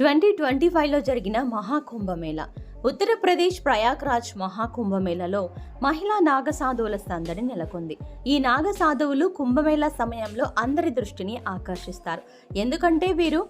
Twenty twenty ఫైవ్లో జరిగిన మహాకుంభమేళ. ఉత్తరప్రదేశ్ ప్రయాగ్రాజ్ మహాకుంభమేళలో మహిళా నాగ సాధువుల సందడి నెలకొంది. ఈ నాగ సాధువులు కుంభమేళ సమయంలో అందరి దృష్టిని ఆకర్షిస్తారు. ఎందుకంటే వీరు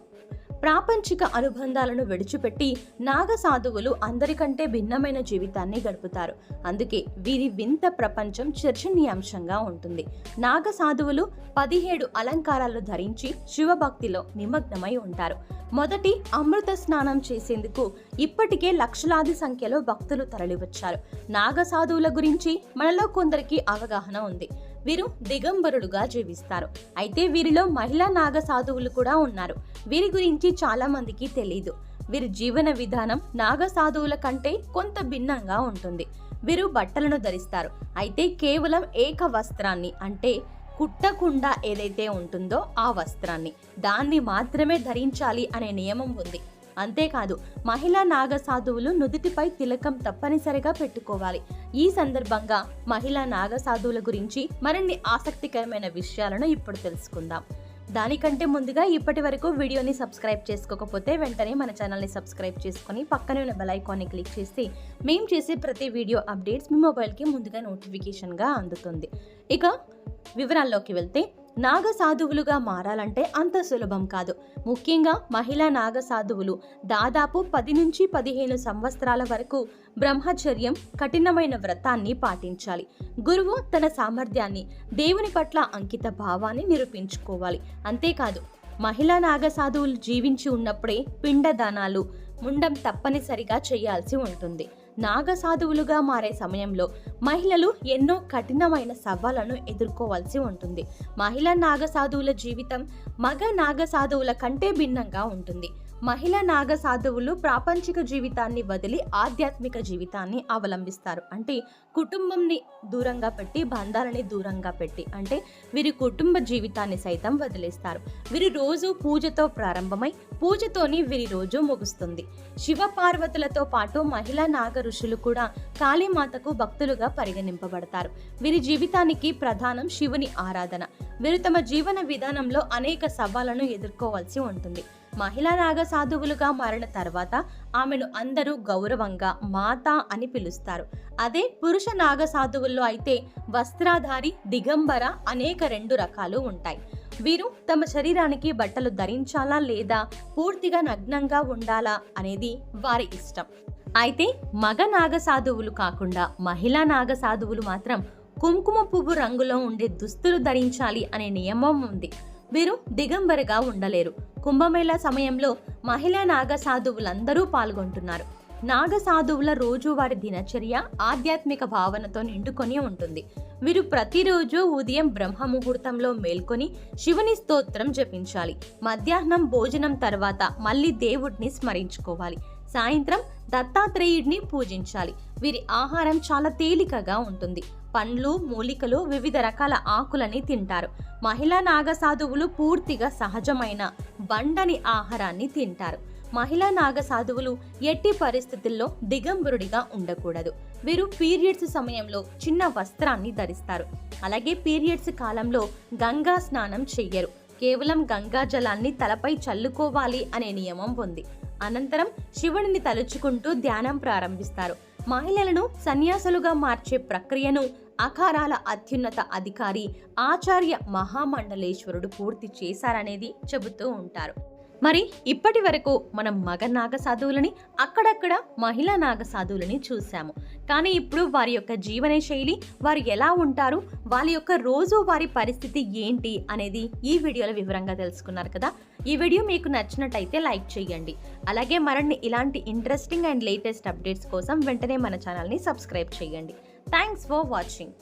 ప్రాపంచిక అనుబంధాలను విడిచిపెట్టి నాగ సాధువులు అందరికంటే భిన్నమైన జీవితాన్ని గడుపుతారు. అందుకే వీరి వింత ప్రపంచం చర్చనీయాంశంగా ఉంటుంది. నాగ సాధువులు పదిహేడు అలంకారాలు ధరించి శివభక్తిలో నిమగ్నమై ఉంటారు. మొదటి అమృత స్నానం చేసేందుకు ఇప్పటికే లక్షలాది సంఖ్యలో భక్తులు తరలివచ్చారు. నాగ సాధువుల గురించి మనలో కొందరికి అవగాహన ఉంది. వీరు దిగంబరులుగా జీవిస్తారు. అయితే వీరిలో మహిళా నాగ సాధువులు కూడా ఉన్నారు. వీరి గురించి చాలా మందికి తెలియదు వీరి జీవన విధానం నాగ సాధువుల కంటే కొంత భిన్నంగా ఉంటుంది. వీరు బట్టలను ధరిస్తారు. అయితే కేవలం ఏక వస్త్రాన్ని అంటే కుట్టకుండా ఏదైతే ఉంటుందో ఆ వస్త్రాన్ని దాన్ని మాత్రమే ధరించాలి అనే నియమం ఉంది. అంతేకాదు మహిళా నాగ సాధువులు నుదుటిపై తిలకం తప్పనిసరిగా పెట్టుకోవాలి. ఈ సందర్భంగా మహిళా నాగ సాధువుల గురించి మరిన్ని ఆసక్తికరమైన విషయాలను ఇప్పుడు తెలుసుకుందాం. దానికంటే ముందుగా ఇప్పటి వరకు వీడియోని సబ్స్క్రైబ్ చేసుకోకపోతే వెంటనే మన ఛానల్ని సబ్స్క్రైబ్ చేసుకొని పక్కనే ఉన్న బెల్ ఐకాన్ని క్లిక్ చేసి మేము చేసే ప్రతి వీడియో అప్డేట్స్ మీ మొబైల్కి ముందుగా నోటిఫికేషన్గా అందుతుంది. ఇక వివరాల్లోకి వెళ్తే నాగ సాధువులుగా మారాలంటే అంత సులభం కాదు. ముఖ్యంగా మహిళా నాగ సాధువులు దాదాపు పది నుంచి పదిహేను సంవత్సరాల వరకు బ్రహ్మచర్యం కఠినమైన వ్రతాన్ని పాటించాలి. గురువు తన సామర్థ్యాన్ని దేవుని పట్ల అంకిత భావాన్ని నిరూపించుకోవాలి. అంతేకాదు మహిళా నాగ సాధువులు జీవించి ఉన్నప్పుడే పిండదానాలు ముండం తప్పనిసరిగా చేయాల్సి ఉంటుంది. నాగ సాధువులుగా మారే సమయంలో మహిళలు ఎన్నో కఠినమైన సవాళ్ళను ఎదుర్కోవాల్సి ఉంటుంది. మహిళా నాగ సాధువుల జీవితం మగ నాగ సాధువుల కంటే భిన్నంగా ఉంటుంది. మహిళా నాగ సాధువులు ప్రాపంచిక జీవితాన్ని వదిలి ఆధ్యాత్మిక జీవితాన్ని అవలంబిస్తారు. అంటే కుటుంబంని దూరంగా పెట్టి బంధాలని దూరంగా పెట్టి అంటే వీరి కుటుంబ జీవితాన్ని సైతం వదిలేస్తారు. వీరి రోజు పూజతో ప్రారంభమై పూజతోని వీరి రోజు ముగుస్తుంది. శివ పార్వతులతో పాటు మహిళా నాగ ఋషులు కూడా కాళీమాతకు భక్తులుగా పరిగణింపబడతారు. వీరి జీవితానికి ప్రధానం శివుని ఆరాధన. వీరు తమ జీవన విధానంలో అనేక సవాళ్ళను ఎదుర్కోవాల్సి ఉంటుంది. మహిళా నాగ సాధువులుగా మారిన తర్వాత ఆమెను అందరూ గౌరవంగా మాత అని పిలుస్తారు. అదే పురుష నాగ సాధువుల్లో అయితే వస్త్రాధారి దిగంబర అనేక రెండు రకాలు ఉంటాయి. వీరు తమ శరీరానికి బట్టలు ధరించాలా లేదా పూర్తిగా నగ్నంగా ఉండాలా అనేది వారి ఇష్టం. అయితే మగ నాగ సాధువులు కాకుండా మహిళా నాగ సాధువులు మాత్రం కుంకుమ పువ్వు రంగులో ఉండే దుస్తులు ధరించాలి అనే నియమం ఉంది. వీరు దిగంబరగా ఉండలేరు. కుంభమేళా సమయంలో మహిళా నాగ సాధువులందరూ పాల్గొంటున్నారు. నాగ సాధువుల రోజువారి దినచర్య ఆధ్యాత్మిక భావనతో నిండుకొని ఉంటుంది. వీరు ప్రతిరోజు ఉదయం బ్రహ్మ ముహూర్తంలో మేల్కొని శివుని స్తోత్రం జపించాలి. మధ్యాహ్నం భోజనం తర్వాత మళ్ళీ దేవుడిని స్మరించుకోవాలి. సాయంత్రం దత్తాత్రేయుడిని పూజించాలి. వీరి ఆహారం చాలా తేలికగా ఉంటుంది. పండ్లు మూలికలు వివిధ రకాల ఆకులని తింటారు. మహిళా నాగ సాధువులు పూర్తిగా సహజమైన బండని ఆహారాన్ని తింటారు. మహిళా నాగ సాధువులు ఎట్టి పరిస్థితుల్లో దిగంబరుడిగా ఉండకూడదు. వీరు పీరియడ్స్ సమయంలో చిన్న వస్త్రాన్ని ధరిస్తారు. అలాగే పీరియడ్స్ కాలంలో గంగా స్నానం చెయ్యరు. కేవలం గంగా జలాన్ని తలపై చల్లుకోవాలి అనే నియమం ఉంది. అనంతరం శివుడిని తలుచుకుంటూ ధ్యానం ప్రారంభిస్తారు. మహిళలను సన్యాసులుగా మార్చే ప్రక్రియను అకారాల అత్యున్నత అధికారి ఆచార్య మహామండలేశ్వరుడు పూర్తి చేశారనేది చెబుతూ ఉంటారు. మరి ఇప్పటి వరకు మనం మగ నాగ సాధువులని అక్కడక్కడ మహిళా నాగ సాధువులని చూసాము కానీ ఇప్పుడు వారి యొక్క జీవన శైలి వారు ఎలా ఉంటారు వాళ్ళ యొక్క రోజు వారి పరిస్థితి ఏంటి అనేది ఈ వీడియోలో వివరంగా తెలుసుకున్నారు కదా. ఈ వీడియో మీకు నచ్చినట్టయితే లైక్ చేయండి. అలాగే మరిన్ని ఇలాంటి ఇంట్రెస్టింగ్ అండ్ లేటెస్ట్ అప్డేట్స్ కోసం వెంటనే మన ఛానల్ని సబ్స్క్రైబ్ చేయండి. Thanks for watching.